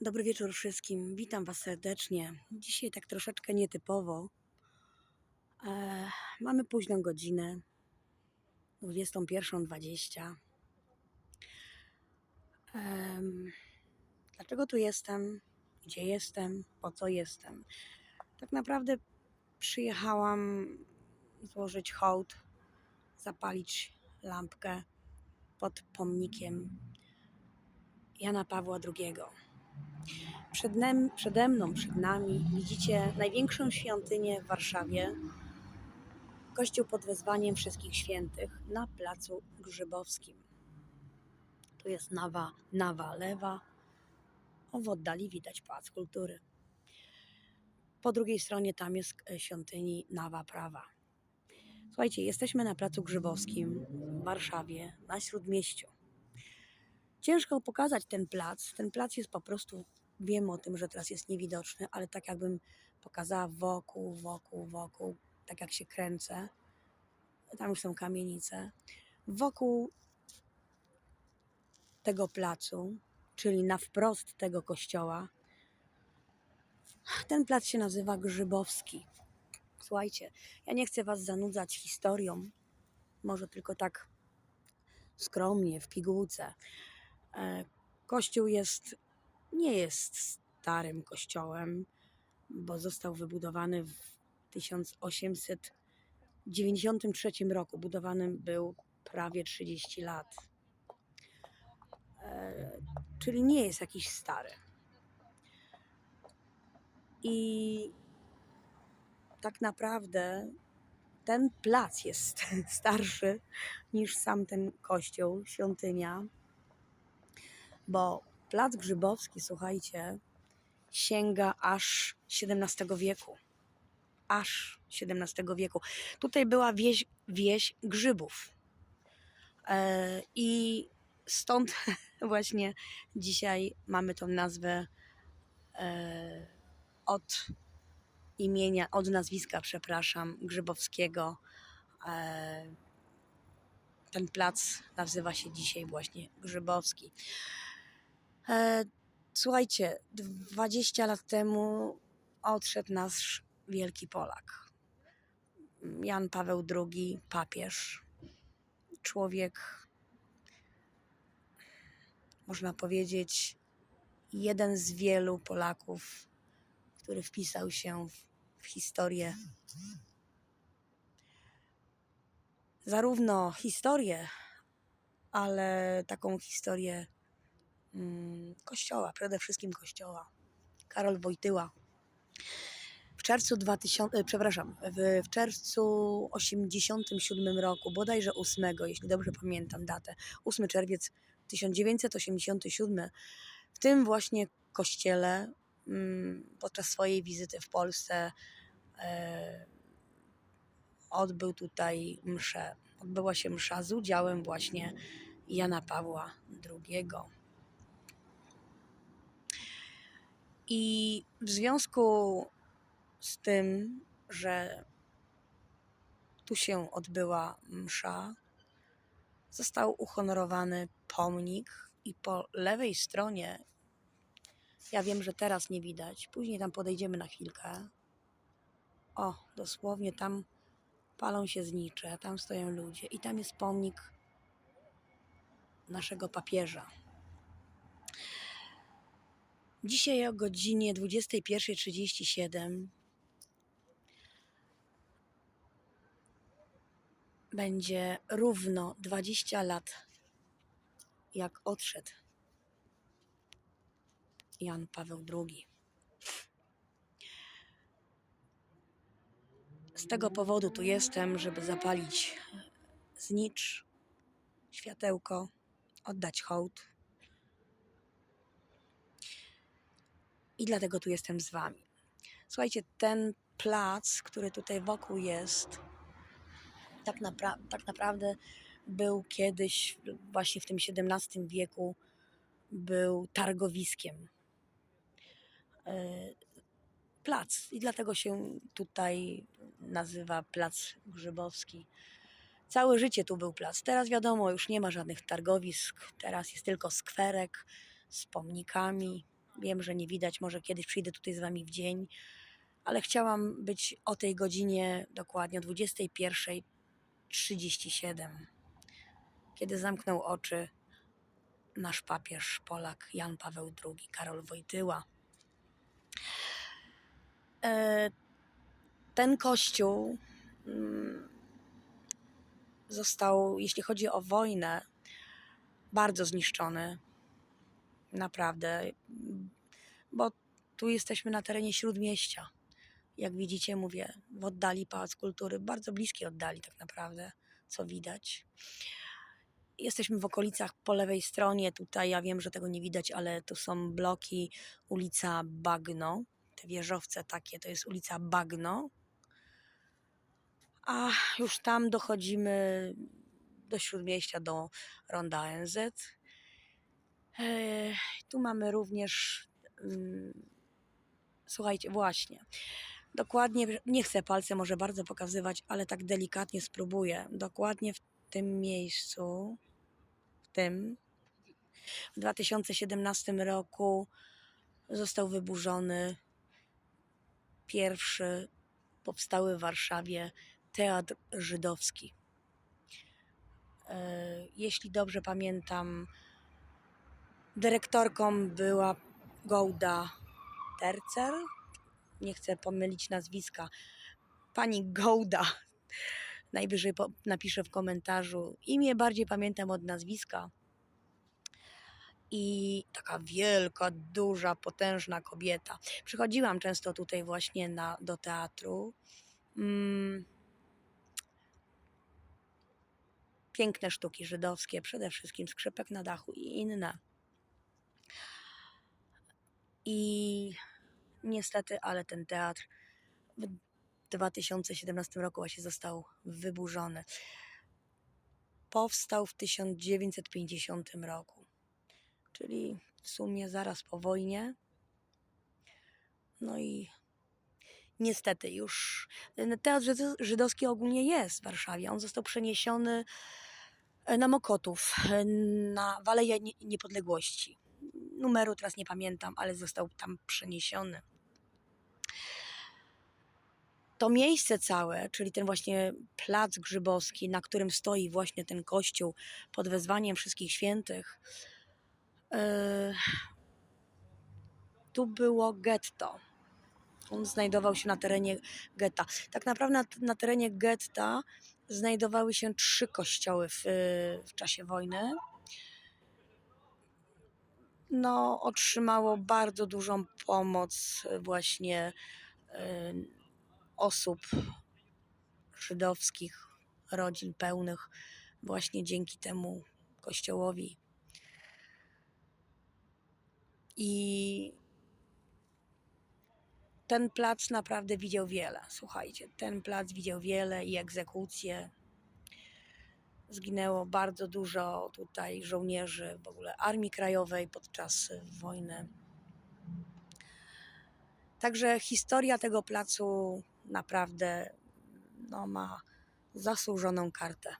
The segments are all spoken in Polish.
Dobry wieczór wszystkim. Witam Was serdecznie. Dzisiaj tak troszeczkę nietypowo. E, mamy późną godzinę 21.20. Em, dlaczego tu jestem? Gdzie jestem? Po co jestem? Tak naprawdę przyjechałam złożyć hołd, zapalić lampkę pod pomnikiem Jana Pawła II. Przed przede mną, przed nami widzicie największą świątynię w Warszawie. Kościół pod wezwaniem wszystkich świętych na placu Grzybowskim. Tu jest nawa, nawa lewa, a w oddali widać Pałac Kultury. Po drugiej stronie tam jest e, świątyni nawa prawa. Słuchajcie, jesteśmy na placu Grzybowskim w Warszawie, na Śródmieściu. Ciężko pokazać ten plac. Ten plac jest po prostu wiem o tym, że teraz jest niewidoczny, ale tak jakbym pokazała wokół, wokół, wokół, tak jak się kręcę. Tam już są kamienice. Wokół tego placu, czyli na wprost tego kościoła, ten plac się nazywa Grzybowski. Słuchajcie, ja nie chcę Was zanudzać historią, może tylko tak skromnie, w pigułce. E, Kościół jest nie jest starym kościołem, bo został wybudowany w 1893 roku. Budowany był prawie 30 lat. E, czyli nie jest jakiś stary. I tak naprawdę ten plac jest starszy niż sam ten kościół, świątynia, bo Plac Grzybowski, słuchajcie, sięga aż XVII wieku. Aż XVII wieku. Tutaj była wieś, wieś Grzybów. E, I stąd właśnie dzisiaj mamy tą nazwę e, od imienia, od nazwiska, przepraszam, Grzybowskiego. E, ten plac nazywa się dzisiaj właśnie Grzybowski. E, słuchajcie, 20 lat temu odszedł nasz wielki Polak. Jan Paweł II, papież. Człowiek, można powiedzieć, jeden z wielu Polaków, który wpisał się w, w historię. Zarówno historię, ale taką historię kościoła, przede wszystkim kościoła. Karol Wojtyła. W czerwcu 2000, e, przepraszam, w, w czerwcu 87 roku, bodajże 8, jeśli dobrze pamiętam datę, 8 czerwiec 1987, w tym właśnie kościele mm, podczas swojej wizyty w Polsce e, odbył tutaj mszę. Odbyła się msza z udziałem właśnie Jana Pawła II. I w związku z tym, że tu się odbyła msza, został uhonorowany pomnik i po lewej stronie, ja wiem, że teraz nie widać, później tam podejdziemy na chwilkę. O, dosłownie tam palą się znicze, tam stoją ludzie i tam jest pomnik naszego papieża. Dzisiaj o godzinie 21.37 będzie równo 20 lat, jak odszedł Jan Paweł II. Z tego powodu tu jestem, żeby zapalić znicz, światełko, oddać hołd. I dlatego tu jestem z Wami. Słuchajcie, ten plac, który tutaj wokół jest, tak, napra tak naprawdę był kiedyś, właśnie w tym XVII wieku, był targowiskiem. Yy, plac i dlatego się tutaj nazywa Plac Grzybowski. Całe życie tu był plac. Teraz wiadomo, już nie ma żadnych targowisk. Teraz jest tylko skwerek z pomnikami, Wiem, że nie widać, może kiedyś przyjdę tutaj z wami w dzień, ale chciałam być o tej godzinie dokładnie o 21.37, kiedy zamknął oczy nasz papież Polak Jan Paweł II, Karol Wojtyła. E, Ten kościół mm, został, jeśli chodzi o wojnę, bardzo zniszczony. Naprawdę. Bo tu jesteśmy na terenie śródmieścia. Jak widzicie, mówię, w oddali Pałac Kultury, bardzo bliskiej oddali tak naprawdę, co widać. Jesteśmy w okolicach po lewej stronie. Tutaj ja wiem, że tego nie widać, ale tu są bloki, ulica Bagno. Te wieżowce takie to jest ulica Bagno. A już tam dochodzimy do śródmieścia, do ronda NZ. Eee, Tu mamy również. Mm, Słuchajcie, właśnie. Dokładnie, nie chcę palcem może bardzo pokazywać, ale tak delikatnie spróbuję. Dokładnie w tym miejscu, w tym, w 2017 roku został wyburzony pierwszy powstały w Warszawie teatr żydowski. E, Jeśli dobrze pamiętam, dyrektorką była Gołda Tercer. Nie chcę pomylić nazwiska. Pani Gołda. Najwyżej po- napiszę w komentarzu. Imię bardziej pamiętam od nazwiska. I taka wielka, duża, potężna kobieta. Przychodziłam często tutaj właśnie na, do teatru. Mm. Piękne sztuki żydowskie, przede wszystkim skrzypek na dachu i inne. I niestety, ale ten teatr w 2017 roku właśnie został wyburzony. Powstał w 1950 roku, czyli w sumie zaraz po wojnie. No i niestety już teatr żydo- żydowski ogólnie jest w Warszawie. On został przeniesiony e, na Mokotów, e, na Waleję Nie- Niepodległości. Numeru teraz nie pamiętam, ale został tam przeniesiony. To miejsce całe, czyli ten właśnie plac grzybowski, na którym stoi właśnie ten kościół pod wezwaniem wszystkich świętych, e, tu było getto. On znajdował się na terenie getta. Tak naprawdę na, na terenie getta znajdowały się trzy kościoły w, w czasie wojny. No, otrzymało bardzo dużą pomoc właśnie e, osób żydowskich, rodzin pełnych, właśnie dzięki temu kościołowi. I ten plac naprawdę widział wiele. Słuchajcie, ten plac widział wiele i egzekucje. Zginęło bardzo dużo tutaj żołnierzy w ogóle Armii Krajowej podczas wojny. Także historia tego placu naprawdę no, ma zasłużoną kartę.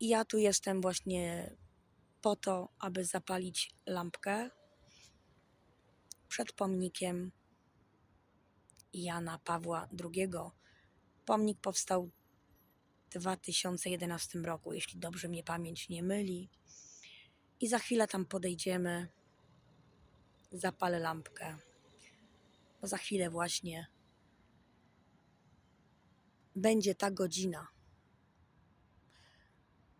I ja tu jestem właśnie po to, aby zapalić lampkę przed pomnikiem Jana Pawła II. Pomnik powstał 2011 roku, jeśli dobrze mnie pamięć nie myli. I za chwilę tam podejdziemy, zapalę lampkę, bo za chwilę właśnie będzie ta godzina,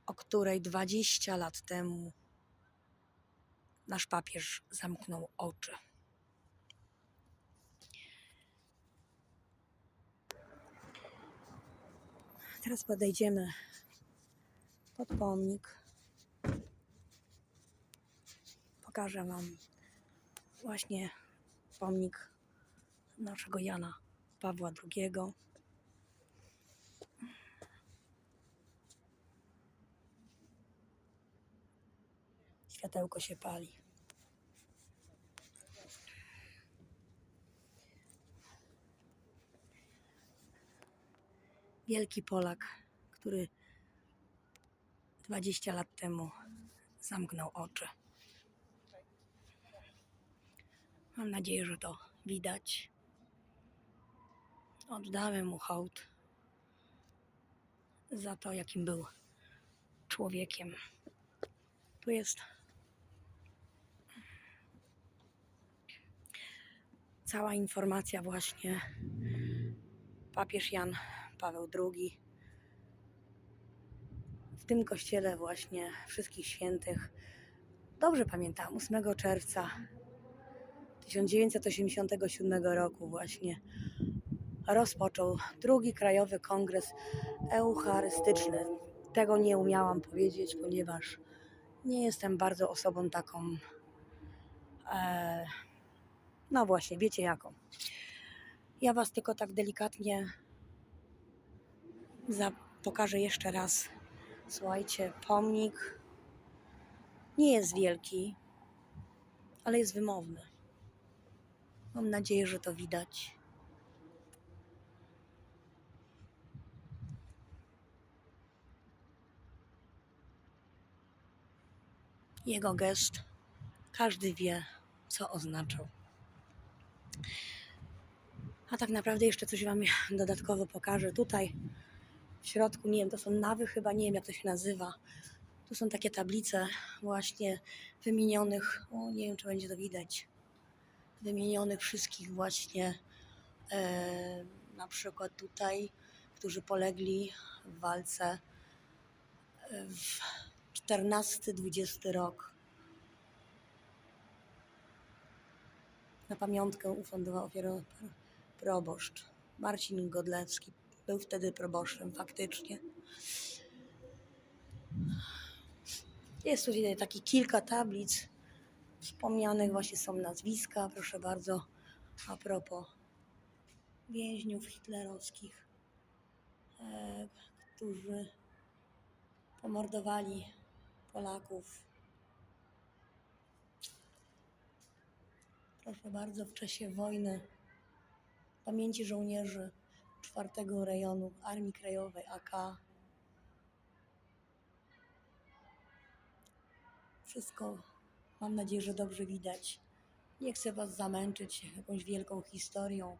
o której 20 lat temu nasz papież zamknął oczy. Teraz podejdziemy pod pomnik. Pokażę Wam właśnie pomnik naszego Jana Pawła II. Światełko się pali. Wielki Polak, który 20 lat temu zamknął oczy. Mam nadzieję, że to widać. Oddamy mu hołd za to, jakim był człowiekiem. Tu jest cała informacja właśnie. Papież Jan Paweł II w tym kościele właśnie wszystkich świętych. Dobrze pamiętam, 8 czerwca 1987 roku właśnie rozpoczął drugi krajowy kongres eucharystyczny. Tego nie umiałam powiedzieć, ponieważ nie jestem bardzo osobą taką. E, no właśnie, wiecie jaką. Ja Was tylko tak delikatnie za, pokażę jeszcze raz. Słuchajcie, pomnik nie jest wielki, ale jest wymowny. Mam nadzieję, że to widać. Jego gest każdy wie, co oznaczał. A tak naprawdę jeszcze coś Wam dodatkowo pokażę. Tutaj w środku, nie wiem, to są nawy chyba, nie wiem jak to się nazywa. Tu są takie tablice właśnie wymienionych, o nie wiem czy będzie to widać, wymienionych wszystkich właśnie e, na przykład tutaj, którzy polegli w walce e, w 14-20 rok. Na pamiątkę ufundował ofiarę proboszcz Marcin Godlewski. Był wtedy proboszczem faktycznie. Jest tutaj taki kilka tablic wspomnianych, właśnie są nazwiska, proszę bardzo, a propos więźniów hitlerowskich, e, którzy pomordowali Polaków. Proszę bardzo, w czasie wojny pamięci żołnierzy czwartego rejonu Armii Krajowej AK. Wszystko mam nadzieję, że dobrze widać. Nie chcę Was zamęczyć jakąś wielką historią,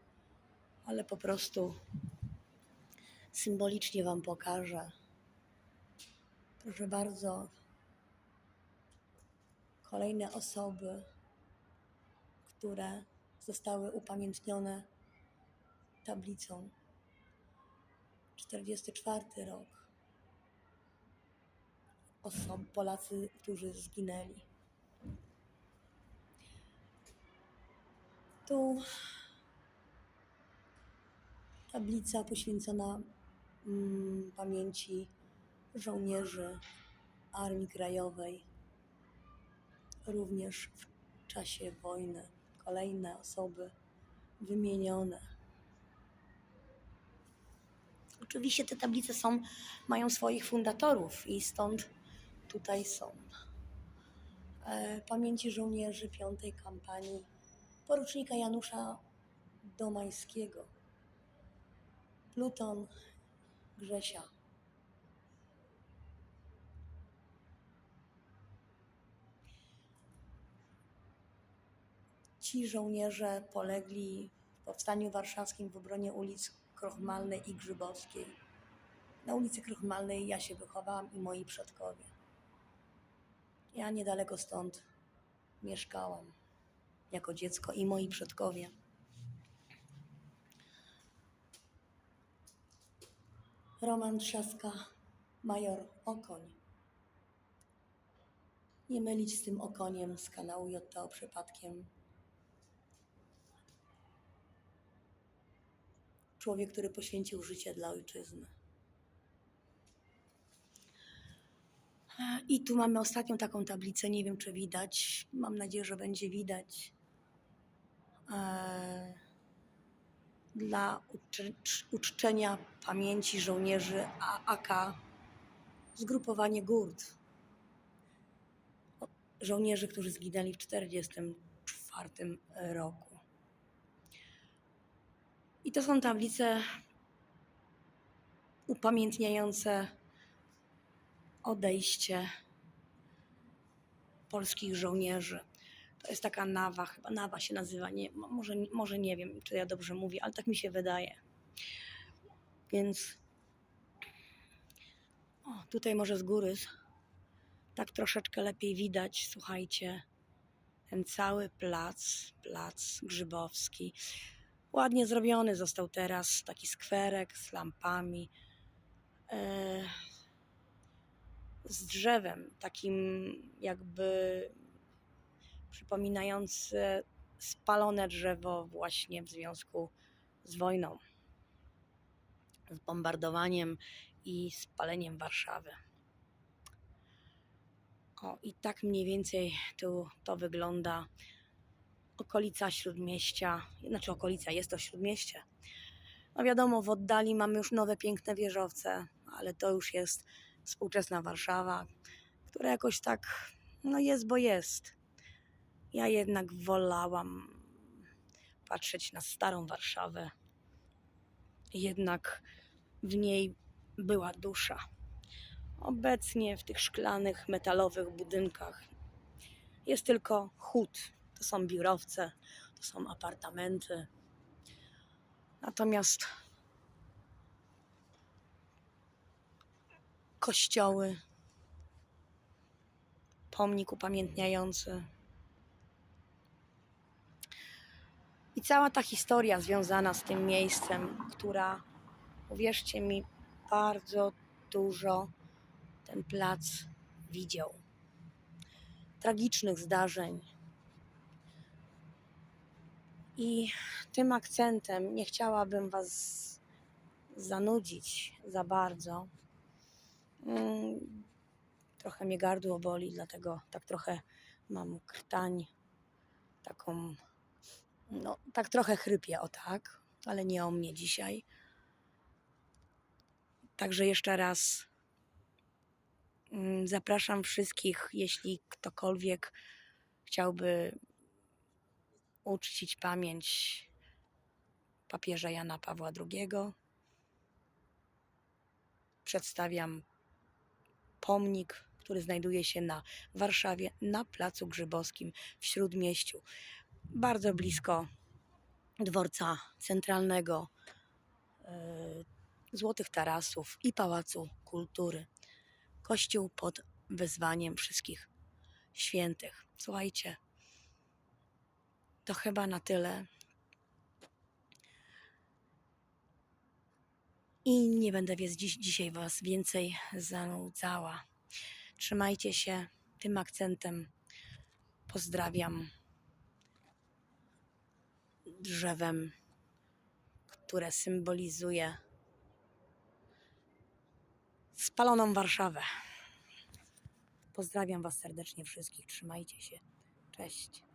ale po prostu symbolicznie Wam pokażę. Proszę bardzo, kolejne osoby, które zostały upamiętnione tablicą. 44 rok. Osob, Polacy, którzy zginęli. Tu tablica poświęcona mm, pamięci żołnierzy Armii Krajowej, również w czasie wojny. Kolejne osoby wymienione. Oczywiście te tablice są, mają swoich fundatorów i stąd tutaj są. E, pamięci żołnierzy piątej kampanii porucznika Janusza Domańskiego, Pluton Grzesia. Ci żołnierze polegli w powstaniu warszawskim w obronie ulic Krochmalnej i Grzybowskiej. Na ulicy Krochmalnej ja się wychowałam i moi przodkowie. Ja niedaleko stąd mieszkałam jako dziecko i moi przodkowie. Roman Trzaska, major Okoń. Nie mylić z tym Okoniem z kanału JTO przypadkiem. Człowiek, który poświęcił życie dla ojczyzny. I tu mamy ostatnią taką tablicę, nie wiem czy widać. Mam nadzieję, że będzie widać. E, Dla uczczenia pamięci żołnierzy AK zgrupowanie GURD. Żołnierzy, którzy zginęli w 1944 roku. I to są tablice upamiętniające odejście polskich żołnierzy. To jest taka nawa, chyba nawa się nazywa. Nie, mo- może, może nie wiem, czy ja dobrze mówię, ale tak mi się wydaje. Więc o, tutaj może z góry tak troszeczkę lepiej widać, słuchajcie, ten cały plac, plac Grzybowski. Ładnie zrobiony został teraz, taki skwerek z lampami, e, z drzewem, takim jakby przypominające spalone drzewo właśnie w związku z wojną, z bombardowaniem i spaleniem Warszawy. O, i tak mniej więcej tu to wygląda. Okolica śródmieścia, znaczy okolica, jest to śródmieście. No wiadomo, w oddali mamy już nowe piękne wieżowce, ale to już jest współczesna Warszawa, która jakoś tak, no jest, bo jest. Ja jednak wolałam patrzeć na starą Warszawę. Jednak w niej była dusza. Obecnie w tych szklanych, metalowych budynkach jest tylko chód. To są biurowce, to są apartamenty. Natomiast kościoły, pomnik upamiętniający i cała ta historia związana z tym miejscem, która, uwierzcie mi, bardzo dużo ten plac widział. Tragicznych zdarzeń. I tym akcentem nie chciałabym Was zanudzić za bardzo. Mm, Trochę mnie gardło boli, dlatego tak trochę mam krtań, taką, no tak trochę chrypię, o tak, ale nie o mnie dzisiaj. Także jeszcze raz mm, zapraszam wszystkich, jeśli ktokolwiek chciałby uczcić pamięć papieża Jana Pawła II. Przedstawiam pomnik, który znajduje się na Warszawie, na Placu Grzybowskim w Śródmieściu, bardzo blisko dworca centralnego, e, Złotych Tarasów i Pałacu Kultury. Kościół pod wezwaniem wszystkich świętych. Słuchajcie, to chyba na tyle. I nie będę więc dziś, dzisiaj Was więcej zanudzała. Trzymajcie się tym akcentem. Pozdrawiam drzewem, które symbolizuje spaloną Warszawę. Pozdrawiam Was serdecznie wszystkich. Trzymajcie się. Cześć.